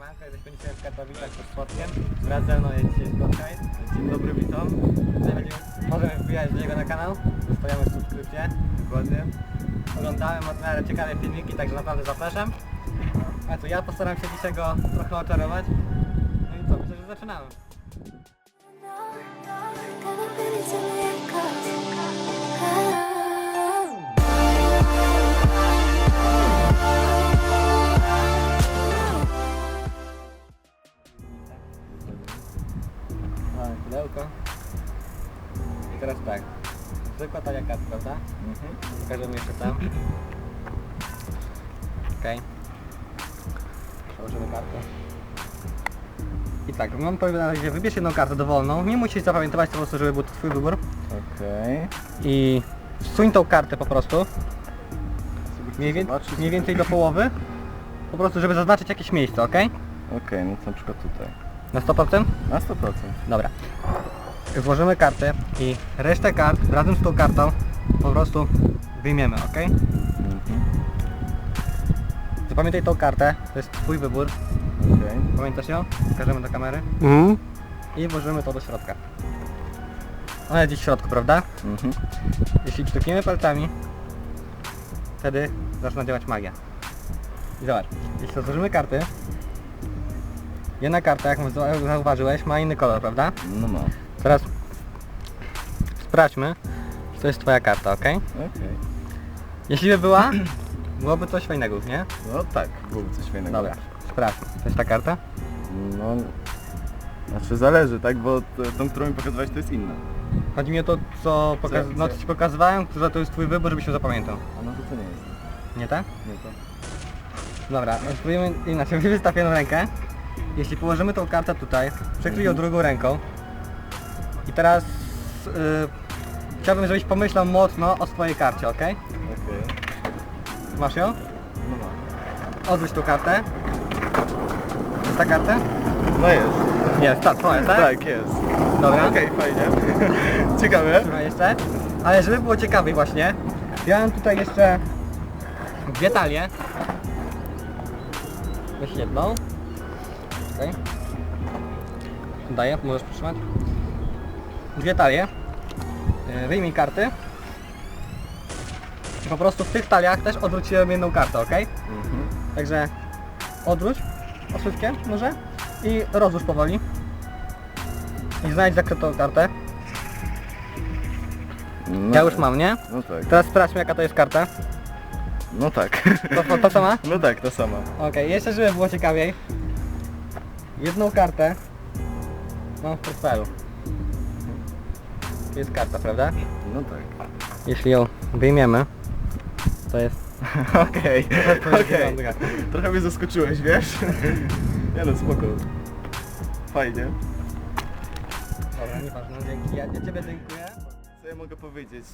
Siemanko, jesteśmy dzisiaj w Katowicach pod Spodkiem. Wraz ze mną jest dzisiaj Spotkaj. Dzień dobry, witam. Możemy wbijać do niego na kanał. Zostawiamy subskrypcję. Dokładnie. Oglądałem w miarę ciekawe filmiki, także naprawdę zapraszam. A co, ja postaram się dzisiaj go trochę oczarować. No i co, myślę, że zaczynamy. Mamy pudełko. I teraz tak. Zwykła talia kart, prawda? Mhm. Pokażemy jeszcze tam. Okej. Przełożymy kartę. I tak, mam powiem na razie, wybierz jedną kartę dowolną. Nie musisz zapamiętywać po prostu, żeby był to twój wybór. Okej. I wsuń tą kartę po prostu. Mniej, wię- Zobaczyć. mniej więcej do połowy. Po prostu, żeby zaznaczyć jakieś miejsce, ok? Okej, no to na przykład tutaj. Na 100%? Na 100%. Dobra. Włożymy kartę i resztę kart razem z tą kartą po prostu wyjmiemy, ok? Mhm. Zapamiętaj tą kartę, to jest twój wybór. Okej. Pamiętasz ją? Pokażemy do kamery. Mhm. I włożymy to do środka. Ona jest gdzieś w środku, prawda? Mhm. Jeśli przytukniemy palcami, wtedy zaczyna działać magia. I zobacz, jeśli rozłożymy karty, jedna karta, jak zau- zauważyłeś, ma inny kolor, prawda? No no. Teraz sprawdźmy, czy to jest twoja karta, ok? Okej. Jeśli by była, byłoby coś fajnego, nie? No tak, byłoby coś fajnego. Dobra, sprawdźmy. To jest ta karta? No... Znaczy zależy, tak? Bo t- tą, którą mi pokazywałeś, to jest inna. Chodzi mi o to, co, pokaz... Co- no, co? ci pokazywałem, to jest twój wybór, żebyś się zapamiętał. A no to co nie jest? Nie tak? Nie to. Dobra, no spróbujemy inaczej. Wystaw jedną rękę. Jeśli położymy tą kartę tutaj, przykryj ją Mhm. drugą ręką. I teraz yy, chciałbym, żebyś pomyślał mocno o swojej karcie, ok? Okej. Masz ją? No no. Odwróć tą kartę. Jest ta karta? No jest. Jest, ta twoja, tak? Tak, jest. Dobra. Okej, fajnie. Ciekawe. Trzymaj jeszcze. Ale żeby było ciekawiej właśnie, ja mam tutaj jeszcze dwie talie. Weź jedną. Okej. Daję, możesz przytrzymać. Dwie talie. Yy, Wyjmij karty. I po prostu w tych taliach też odwróciłem jedną kartę, ok? Mhm. Także odwróć o wszystkie może i rozłóż powoli. I znajdź zakrytą kartę. No Ja już tak. mam, nie? No tak. Teraz sprawdźmy jaka to jest karta. No tak. To, to, to sama? No tak, ta sama. Okej, jeszcze żeby było ciekawiej. Jedną kartę mam w portfelu. To jest karta, prawda? No tak. Jeśli ją wyjmiemy, to jest... Okej, okej. Trochę mnie zaskoczyłeś, wiesz? Nie no, spoko. Fajnie. Dobra, nieważne, dzięki. Ja, ja Ciebie dziękuję. Co ja mogę powiedzieć?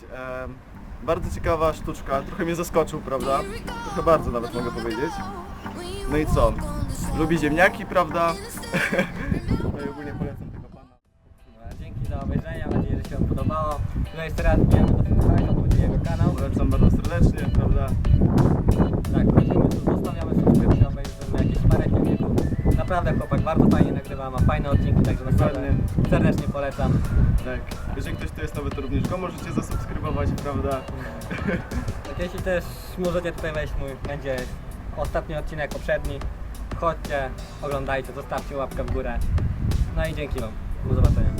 Em, bardzo ciekawa sztuczka, trochę mnie zaskoczył, prawda? Trochę bardzo nawet mogę powiedzieć. No i co? Lubi ziemniaki, prawda? No i ogólnie polecam tego pana. Dzięki za obejrzenie, mam nadzieję, że się Wam podobało. No jeszcze raz wiemy, to subskrybować, obudzi jego kanał. Polecam bardzo serdecznie, prawda? Tak, prosimy, tu zostawiamy subskrypcję, obejrzymy jakieś parę filmików. Naprawdę chłopak bardzo fajnie nagrywa, ma fajne odcinki, także naprawdę serdecznie polecam. Tak. Jeżeli ktoś tu jest nowy, to również go możecie zasubskrybować, prawda? Tak, jeśli też możecie tutaj wejść mój, będzie ostatni odcinek poprzedni. Chodźcie, oglądajcie, zostawcie łapkę w górę. No i dzięki Wam. Do zobaczenia.